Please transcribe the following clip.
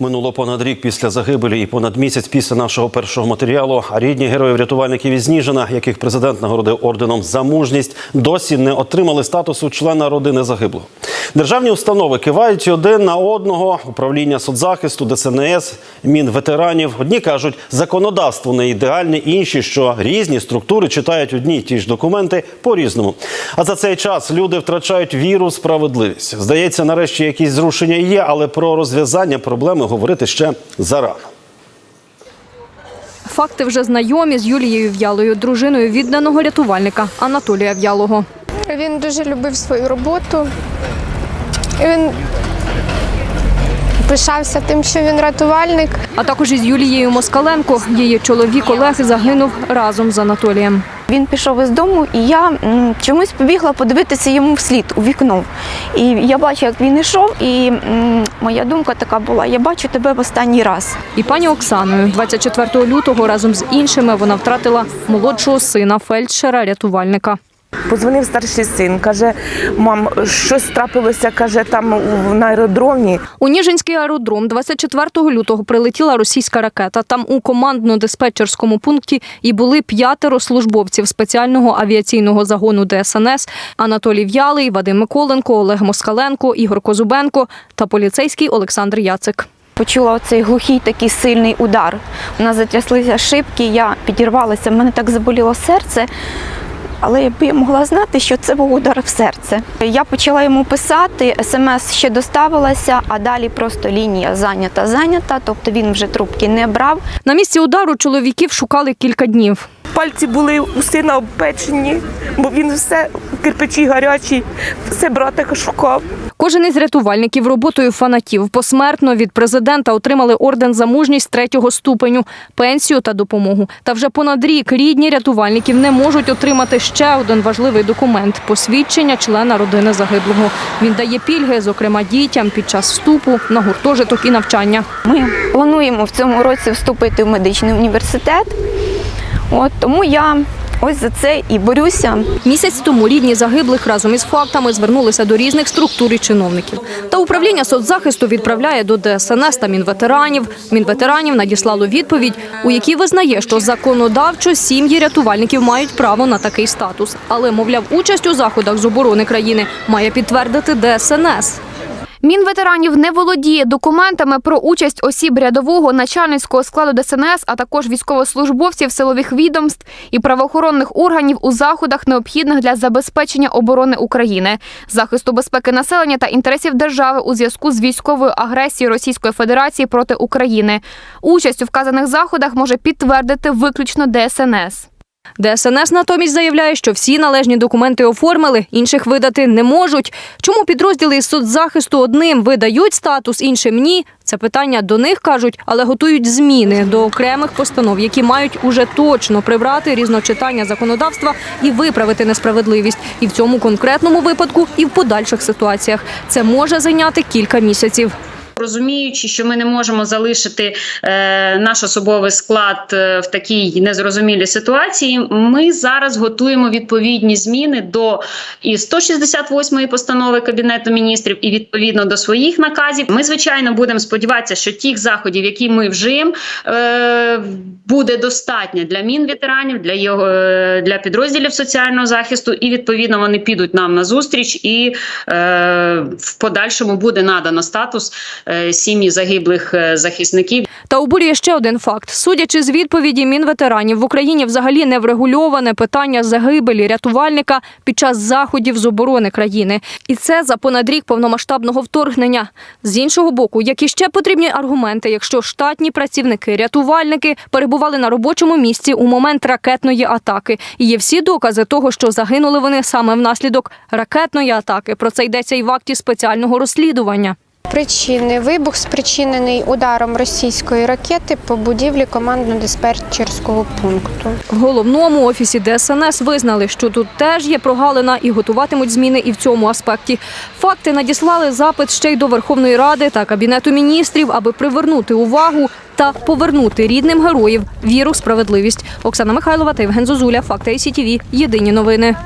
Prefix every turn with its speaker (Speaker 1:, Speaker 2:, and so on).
Speaker 1: Минуло понад рік після загибелі і понад місяць після нашого першого матеріалу. Рідні героїв-рятувальників із Ніжина, яких президент нагородив орденом за мужність, досі не отримали статусу члена родини загиблого. Державні установи кивають один на одного. Управління соцзахисту, ДСНС, Мінветеранів. Одні кажуть, законодавство не ідеальне, інші, що різні структури читають одні й ті ж документи по-різному. А за цей час люди втрачають віру в справедливість. Здається, нарешті якісь зрушення є, але про розв'язання проблеми говорити ще зарано.
Speaker 2: Факти вже знайомі з Юлією В'ялою, дружиною відданого рятувальника Анатолія В'ялого.
Speaker 3: Він дуже любив свою роботу. І Він пишався тим, що він рятувальник.
Speaker 2: А також із Юлією Москаленко. Її чоловік Олег загинув разом з Анатолієм.
Speaker 4: Він пішов із дому, і я чомусь побігла подивитися йому вслід у вікно. І я бачу, як він йшов, і моя думка така була: я бачу тебе в останній раз.
Speaker 2: І пані Оксаною 24 лютого разом з іншими вона втратила молодшого сина фельдшера рятувальника.
Speaker 5: Позвонив старший син, каже: мам, щось трапилося, каже, там на аеродромі.
Speaker 2: У Ніжинський аеродром 24 лютого прилетіла російська ракета. Там у командно-диспетчерському пункті і були п'ятеро службовців спеціального авіаційного загону ДСНС Анатолій В'ялий, Вадим Миколенко, Олег Москаленко, Ігор Козубенко та поліцейський Олександр Яцик.
Speaker 4: Почула оцей глухий такий сильний удар. У нас затряслися шибки, я підірвалася, в мене так заболіло серце. Але якби я могла знати, що це був удар в серце. Я почала йому писати, смс ще доставилася, а далі просто лінія зайнята, зайнята, тобто він вже трубки не брав.
Speaker 2: На місці удару чоловіків шукали кілька днів.
Speaker 5: Пальці були у сина обпечені, бо він все кирпичі гарячі, все братика шукав.
Speaker 2: Кожен із рятувальників роботою фанатів посмертно від президента отримали орден за мужність третього ступеню, пенсію та допомогу. Та вже понад рік рідні рятувальників не можуть отримати ще один важливий документ посвідчення члена родини загиблого. Він дає пільги, зокрема дітям, під час вступу на гуртожиток і навчання.
Speaker 4: Ми плануємо в цьому році вступити в медичний університет. От тому я ось за це і борюся.
Speaker 2: Місяць тому рідні загиблих разом із фактами звернулися до різних структур і чиновників. Та управління соцзахисту відправляє до ДСНС та Мінветеранів. Мінветеранів надіслало відповідь, у якій визнає, що законодавчо сім'ї рятувальників мають право на такий статус. Але, мовляв, участь у заходах з оборони країни має підтвердити ДСНС.
Speaker 6: Мінветеранів не володіє документами про участь осіб рядового начальницького складу ДСНС, а також військовослужбовців силових відомств і правоохоронних органів у заходах, необхідних для забезпечення оборони України, захисту безпеки населення та інтересів держави у зв'язку з військовою агресією Російської Федерації проти України. Участь у вказаних заходах може підтвердити виключно ДСНС.
Speaker 2: ДСНС натомість заявляє, що всі належні документи оформили, інших видати не можуть. Чому підрозділи із соцзахисту одним видають статус, іншим ні? Це питання до них кажуть, але готують зміни до окремих постанов, які мають уже точно прибрати різночитання законодавства і виправити несправедливість. І в цьому конкретному випадку, і в подальших ситуаціях. Це може зайняти кілька місяців.
Speaker 7: Розуміючи, що ми не можемо залишити е, наш особовий склад е, в такій незрозумілій ситуації, ми зараз готуємо відповідні зміни до і 168-ї постанови Кабінету міністрів, і відповідно до своїх наказів. Ми звичайно будемо сподіватися, що тих заходів, які ми вжиємо, е, буде достатньо для мінветеранів, для його е, для підрозділів соціального захисту, і відповідно вони підуть нам на зустріч, і е, в подальшому буде надано статус сім'ї загиблих е, захисників.
Speaker 2: Та обурює ще один факт. Судячи з відповіді мінветеранів, в Україні взагалі не врегульоване питання загибелі рятувальника під час заходів з оборони країни. І це за понад рік повномасштабного вторгнення. З іншого боку, які ще потрібні аргументи, якщо штатні працівники, рятувальники перебували на робочому місці у момент ракетної атаки. І є всі докази того, що загинули вони саме внаслідок ракетної атаки. Про це йдеться і в акті спеціального розслідування.
Speaker 3: Причини вибух спричинений ударом російської ракети по будівлі командно-диспетчерського пункту.
Speaker 2: В головному офісі ДСНС визнали, що тут теж є прогалина і готуватимуть зміни і в цьому аспекті. Факти надіслали запит ще й до Верховної Ради та Кабінету міністрів, аби привернути увагу та повернути рідним героїв віру в справедливість. Оксана Михайлова та Євген Зозуля. Факти СІТВ. Єдині новини.